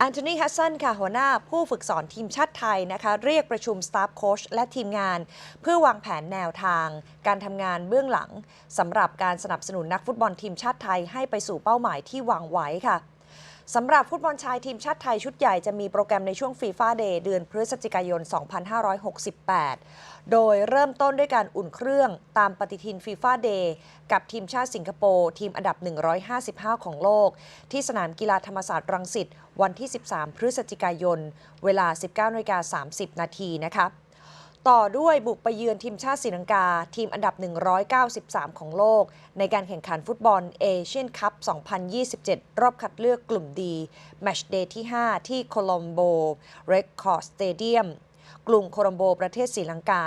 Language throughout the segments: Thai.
แอนโทนีฮัสซันค่ะหัวหน้าผู้ฝึกสอนทีมชาติไทยนะคะเรียกประชุมสตาฟโค้ชและทีมงาน เพื่อวางแผนแนวทาง การทำงานเบื้องหลังสำหรับการสนับสนุนนักฟุตบอลทีมชาติไทยให้ไปสู่เป้าหมายที่วางไว้ค่ะ สำหรับฟุตบอลชายทีมชาติไทยชุดใหญ่จะมีโปรแกรมในช่วงฟีฟ่าเดย์เดือนพฤศจิกายน 2568 โดยเริ่มต้นด้วยการอุ่นเครื่องตามปฏิทินฟีฟ่าเดย์กับทีมชาติสิงคโปร์ทีมอันดับ 155 ของโลก ที่สนามกีฬาธรรมศาสตร์รังสิตวันที่ 13 พฤศจิกายน เวลา 19.30 นาทีนะคะ ต่อด้วยบุกไปเยือนทีมชาติศรีลังกา ทีมอันดับ 193 ของโลก ในการแข่งขันฟุตบอลเอเชียนคัพ 2027 รอบคัดเลือกกลุ่มดีแมชเดย์ที่ 5 ที่โคลอมโบเรคคอร์ดสเตเดียมกรุงโคลอมโบประเทศศรีลังกา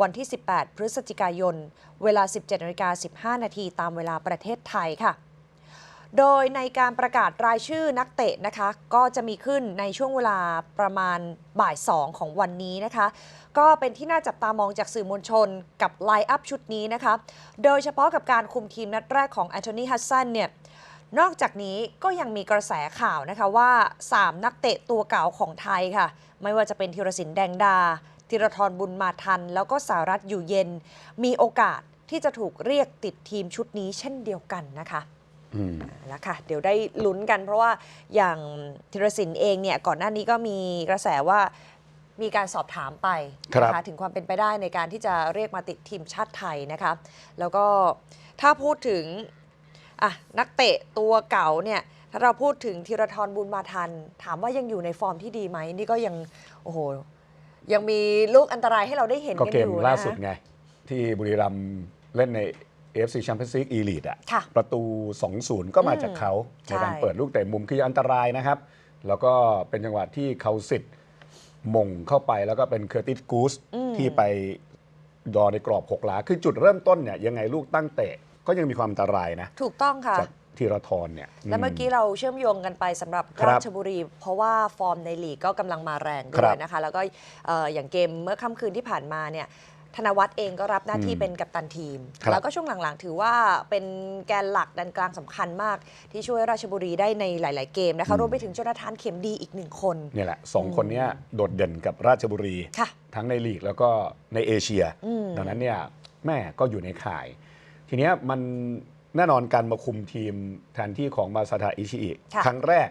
วันที่ 18 พฤศจิกายน เวลา 17นาฬิกา15 นาทีตามเวลาประเทศไทยค่ะ โดยในการประกาศรายชื่อนักเตะนะคะ ก็จะมีขึ้นในช่วงเวลาประมาณบ่าย2ของวันนี้นะคะ ก็เป็นที่น่าจับตามองจากสื่อมวลชนกับไลน์อัพชุดนี้นะคะ โดยเฉพาะกับการคุมทีมนัดแรกของแอนโทนีฮัสซันเนี่ยนอกจากนี้ก็ยังมีกระแสข่าวนะคะว่า 3 นักเตะตัวเก่าของไทยค่ะ ไม่ว่าจะเป็นธีรศิลป์แดงดาธีรทรบุญมาทัน แล้วก็สารัตอยู่เย็น มีโอกาสที่จะถูกเรียกติดทีมชุดนี้เช่นเดียวกันนะคะ แล้วค่ะ เดี๋ยวได้ลุ้นกันเพราะว่าอย่างธีรศิลป์เองเนี่ยก่อนหน้านี้ก็มีกระแสว่ามีการสอบถามไปครับนะคะถึงความเป็นไปได้ในการที่จะเรียกมาติดทีมชาติไทยนะคะแล้วก็ถ้าพูดถึงอะนักเตะตัวเก่าเนี่ยถ้าเราพูดถึงธีรทรบุญมาทัน ถามว่ายังอยู่ในฟอร์มที่ดีไหมนี่ก็ยังโอ้โหยังมีลูกอันตรายให้เราได้เห็นก็กันเกอมยู่ล่านะสุดคะไง ที่บุรีรัมย์เล่นใน AFC Champions League Elite อะค่ะประตู 2-0 ก็มาจากเขาใช่ในการเปิดลูกเตะมุมคืออันตรายนะครับ แล้วก็เป็นจังหวะที่เขาสิทธิ์มงเข้าไปแล้วก็เป็นเคอร์ติสกูสที่ไปดอในกรอบหกหลา คือจุดเริ่มต้นเนี่ยยังไงลูกตั้งเตะก็ยังมีความอันตรายนะ ถูกต้องค่ะ จากธีรทรเนี่ย และเมื่อกี้เราเชื่อมโยงกันไปสำหรับครับราชบุรี เพราะว่าฟอร์มในลีกก็กำลังมาแรงด้ครัวยบนะคะ แล้วก็เอ่ออย่างเกมเมื่อค่ำคืนที่ผ่านมาเนี่ย ธนวัฒน์เองก็รับหน้าที่อืมเป็นกัปตันทีม ครับ แล้วก็ช่วงหลังๆ ถือว่าเป็นแกนหลักดันกลางสำคัญมาก ที่ช่วยราชบุรีได้ในหลาย ๆ เกมนะคะรวมไปถึงโจนาธานเข็มดีอีกหนึ่งคน เนี่ยแหละสองคนเนี้ยโดดเด่นกับราชบุรี ค่ะ ทั้งในลีกแล้วก็ในเอเชีย อืม ดังนั้นเนี่ยแม่ก็อยู่ในข่าย ทีเนี้ยมันแน่นอนการมาคุมทีมแทนที่ของมาซาทาอิชิอิค่ะ ครั้งแรก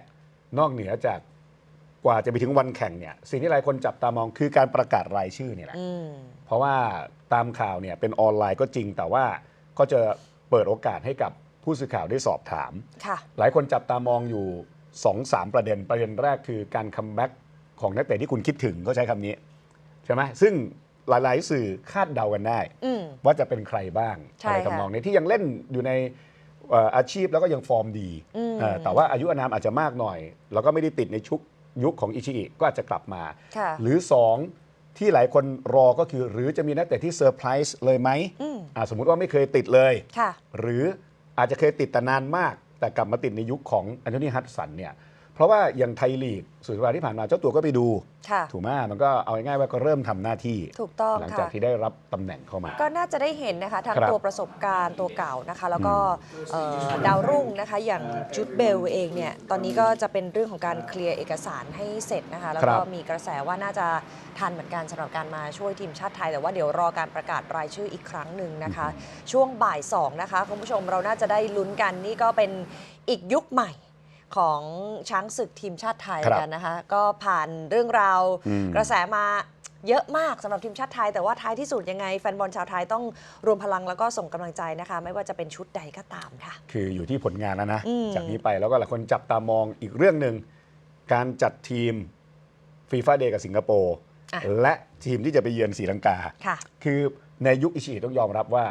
นอกเหนือจาก กว่าจะไปถึงวันแข่งเนี่ยสิ่งที่หลายคนจับตามองคือการประกาศรายชื่อเนี่ยแหละ อืม เพราะว่าตามข่าวเนี่ยเป็นออนไลน์ก็จริง แต่ว่าก็จะเปิดโอกาสให้กับผู้สื่อข่าวได้สอบถาม ค่ะ หลายคนจับตามองอยู่2 3ประเด็นประเด็นแรกคือการคัมแบ็กของนักเตะที่คุณคิดถึงเขาใช้คำนี้ ใช่ไหมซึ่งหลายๆ สื่อคาดเดากันได้ อืม ว่าจะเป็นใครบ้างใช่อะไรค่ะทำนองนี้ที่ยังเล่นอยู่ในเอ่ออาชีพแล้วก็ยังฟอร์มดีอืม เอ่อแต่ว่าอายุอานามอาจจะมากหน่อย แล้วก็ไม่ได้ติดในชุก ยุคของอิชิอิก็อาจจะกลับมาค่ะหรือ 2 ที่หลายคนรอก็คือหรือจะมีนักเตะที่เซอร์ไพรส์เลยไหมอืมอ่าสมมุติว่าไม่เคยติดเลยค่ะหรืออาจจะเคยติดแต่นานมาก แต่กลับมาติดในยุคของแอนโทนีฮัตสันเนี่ยเพ ราะว่าอย่างไทยลีกสุดสัปดาห์ที่ผ่านมาเจ้าตัวก็ไปดูค่ะถูกไหมมันก็เอาง่ายๆว่าก็เริ่มทำหน้าที่ถูกต้องหลังจากค่ะที่ได้รับตำแหน่งเข้ามา ก็น่าจะได้เห็นนะคะทั้งครับตัวประสบการณ์ตัวเก่านะคะ แล้วก็เอ่อดาวรุ่งนะคะอย่างจุดเบลเองเนี่ยตอนนี้ก็จะเป็นเรื่องของการเคลียร์เอกสารให้เสร็จนะคะ แล้วก็ครับมีกระแสว่าน่าจะทันเหมือนกันสำหรับการมาช่วยทีมชาติไทย แต่ว่าเดี๋ยวรอการประกาศรายชื่ออีกครั้งหนึ่งนะคะ ช่วงบ่ายสองนะคะคุณผู้ชมเราน่าจะได้ลุ้นกันนี่ก็เป็นอีกยุคใหม่ ของช้างศึกทีมชาติไทยครับกันนะคะ ก็ผ่านเรื่องราวอืม กระแสมาเยอะมากสำหรับทีมชาติไทย แต่ว่าท้ายที่สุดยังไง แฟนบอลชาวไทยต้องรวมพลังแล้วก็ส่งกำลังใจนะคะ ไม่ว่าจะเป็นชุดใดก็ตามค่ะ คืออยู่ที่ผลงานแล้วนะ อืม จากนี้ไปแล้วก็หลายคนจับตามองอีกเรื่องหนึ่งการจัดทีมฟีฟ่าเดย์กับสิงคโปร์อะ และทีมที่จะไปเยือนศรีลังกา ค่ะ คือในยุคอิชิอิต้องยอมรับว่า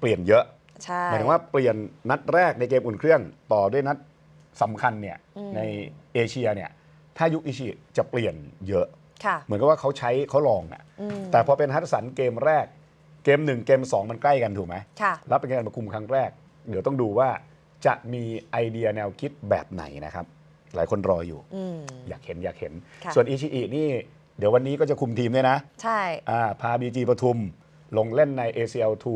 เปลี่ยนเยอะ ใช่ หมายถึงว่าเปลี่ยนนัดแรกในเกมอุ่นเครื่อง ต่อด้วยนัด สำคัญเนี่ยอืมในเอเชียเนี่ยถ้ายุคอิชิจะเปลี่ยนเยอะค่ะเหมือนกับว่าเขาใช้เขาลองอะอืมแต่พอเป็นฮัตสันเกมแรก เกมหนึ่งเกมสองมันใกล้กันถูกไหมค่ะแล้วเป็นการมาคุมครั้งแรก เดี๋ยวต้องดูว่าจะมีไอเดียแนวคิดแบบไหนนะครับ หลายคนรออยู่อืมอยากเห็นอยากเห็นค่ะส่วนอิชิอินี่ เดี๋ยววันนี้ก็จะคุมทีมด้วยนะ ใช่อ่าพาบีจีปทุม ลงเล่นใน ACL2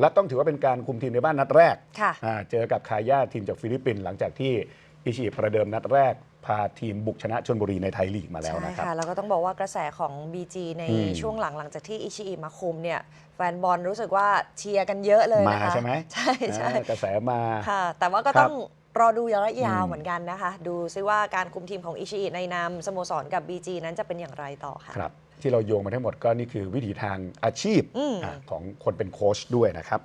และต้องถือว่าเป็นการคุมทีมในบ้านนัดแรก ค่ะอ่าเจอกับคาย่าทีมจากฟิลิปปินส์หลังจากที่อิชิประเดิมนัดแรก พาทีมบุกชนะชนบุรีในไทยลีกมาแล้วใช่นะครับค่ะ แล้วก็ต้องบอกว่ากระแสของ BG ในอืม ช่วงหลังหลังจากที่อิชิอิมาคุมเนี่ย แฟนบอลรู้สึกว่าเชียร์กันเยอะเลยมานะคะใช่ไหมใช่ใช่ เออกระแสมา ค่ะ แต่ว่าก็ครับต้องรอดูระยะยาวอืม เหมือนกันนะคะ ดูซิว่าการคุมทีมของอิชิอิในนามสโมสรกับ BG นั้นจะเป็นอย่างไรต่อค่ะ ครับ ที่เราโยงมาทั้งหมดก็นี่คือวิถีทางอาชีพอืมอะของคนเป็นโค้ชด้วยนะครับ